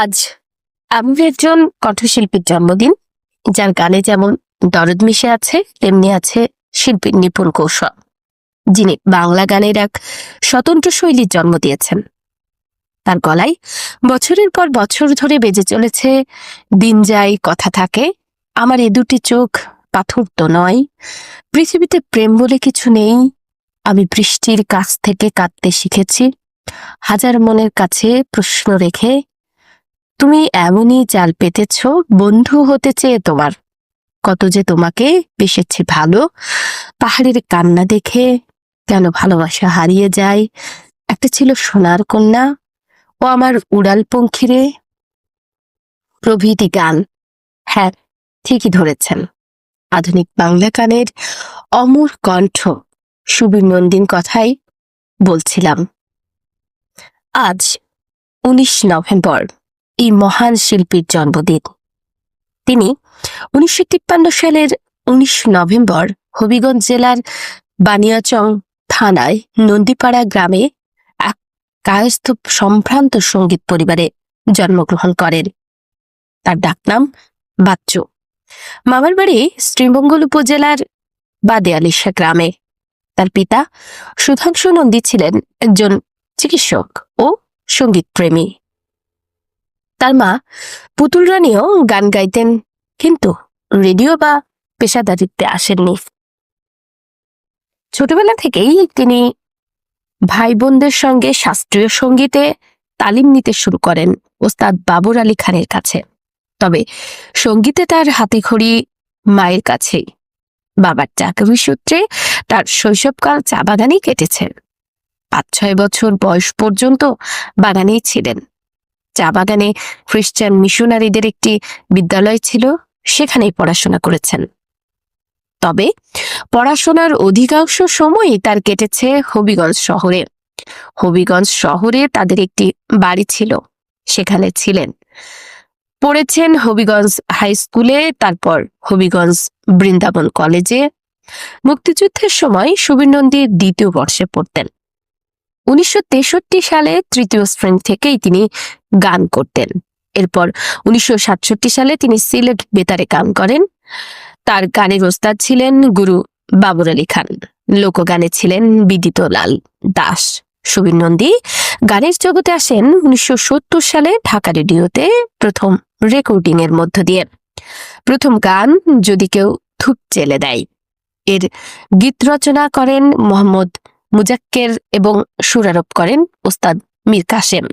আজ এমন একজন কণ্ঠশিল্পীর জন্মদিন, যার গানে যেমন দরদ মিশে আছে, তেমনি আছে শিল্পীর নিপুণ কৌশল, যিনি বাংলা গানের এক স্বতন্ত্র শৈলীর জন্ম দিয়েছেন। তার গলায় বছরের পর বছর ধরে বেজে চলেছে, দিন যায়, কথা থাকে, আমার এ দুটি চোখ পাথর তো নয়, পৃথিবীতে প্রেম বলে কিছু নেই, আমি বৃষ্টির কাছ থেকে কাঁদতে শিখেছি, হাজার মনের কাছে প্রশ্ন রেখে তুমি এমনই চাল পেতেছ, বন্ধু হতে চেয়ে তোমার। কত যে তোমাকে বেসেছি ভালো, পাহাড়ের কান্না দেখে কেন ভালোবাসা হারিয়ে যায়। একটা ছিল সোনার কন্যা, ও আমার উড়াল পঙ্খিরে। প্রভৃতি গান হ্যাঁ ঠিকই ধরেছেন। আধুনিক বাংলা গানের অমর কণ্ঠ সুবীর নন্দিন কথাই বলছিলাম। আজ উনিশ নভেম্বর। এই মহান শিল্পীর জন্মদিন। তিনি উনিশশো তিপ্পান্ন সালের উনিশ নভেম্বর হবিগঞ্জ জেলার বানিয়াচং থানায় নন্দীপাড়া গ্রামে এক কায়স্থ সম্ভ্রান্ত সংগীত পরিবারে জন্মগ্রহণ করেন। তার ডাকনাম বাচ্চু। মামার বাড়ি শ্রীমঙ্গল উপজেলার বাদেয়ালিশা গ্রামে। তার পিতা সুধাংশু নন্দী ছিলেন একজন চিকিৎসক ও সংগীত প্রেমী তার মা পুতুল রানীও গান গাইতেন, কিন্তু রেডিও বা পেশাদারিত্বে আসেননি। ছোটবেলা থেকেই তিনি ভাই বোনদের সঙ্গে শাস্ত্রীয় সঙ্গীতে তালিম নিতে শুরু করেন ওস্তাদ বাবর আলী খানের কাছে। তবে সঙ্গীতে তার হাতে খড়ি মায়ের কাছেই। বাবার চাকরি সূত্রে তার শৈশবকাল চা বাগানেই কেটেছে। পাঁচ ছয় বছর বয়স পর্যন্ত বাগানেই ছিলেন। চা বাগানে খ্রিস্টান মিশনারিদের একটি বিদ্যালয় ছিল, সেখানেই পড়াশোনা করেছেন। তবে পড়াশোনার অধিকাংশ সময়ই তার কেটেছে হবিগঞ্জ শহরে। হবিগঞ্জ শহরে তাদের একটি বাড়ি ছিল, সেখানে ছিলেন। পড়েছেন হবিগঞ্জ হাই স্কুলে, তারপর হবিগঞ্জ বৃন্দাবন কলেজে। মুক্তিযুদ্ধের সময় সুবীর নন্দী দ্বিতীয় বর্ষে পড়তেন। উনিশশো তেষট্টি সালে তৃতীয় শ্রেণি থেকেই তিনি গান করতেন। এরপর উনিশশো সাতষট্টি সালে তিনি সিলেট বেতারে গান করেন। তার গানের ওস্তাদ ছিলেন গুরু বাবর আলী খান। লোকগানে ছিলেন বিদিত লাল দাস। সুবীর নন্দী, গানের জগতে আসেন উনিশশো সত্তর সালে ঢাকা রেডিওতে প্রথম রেকর্ডিং এর মধ্য দিয়ে। প্রথম গান যদি কেউ থুপ চেলে দেয়। এর গীত রচনা করেন মোহাম্মদ মুজাক্কের এবং সুরারোপ করেন ওস্তাদ মীর কাসেম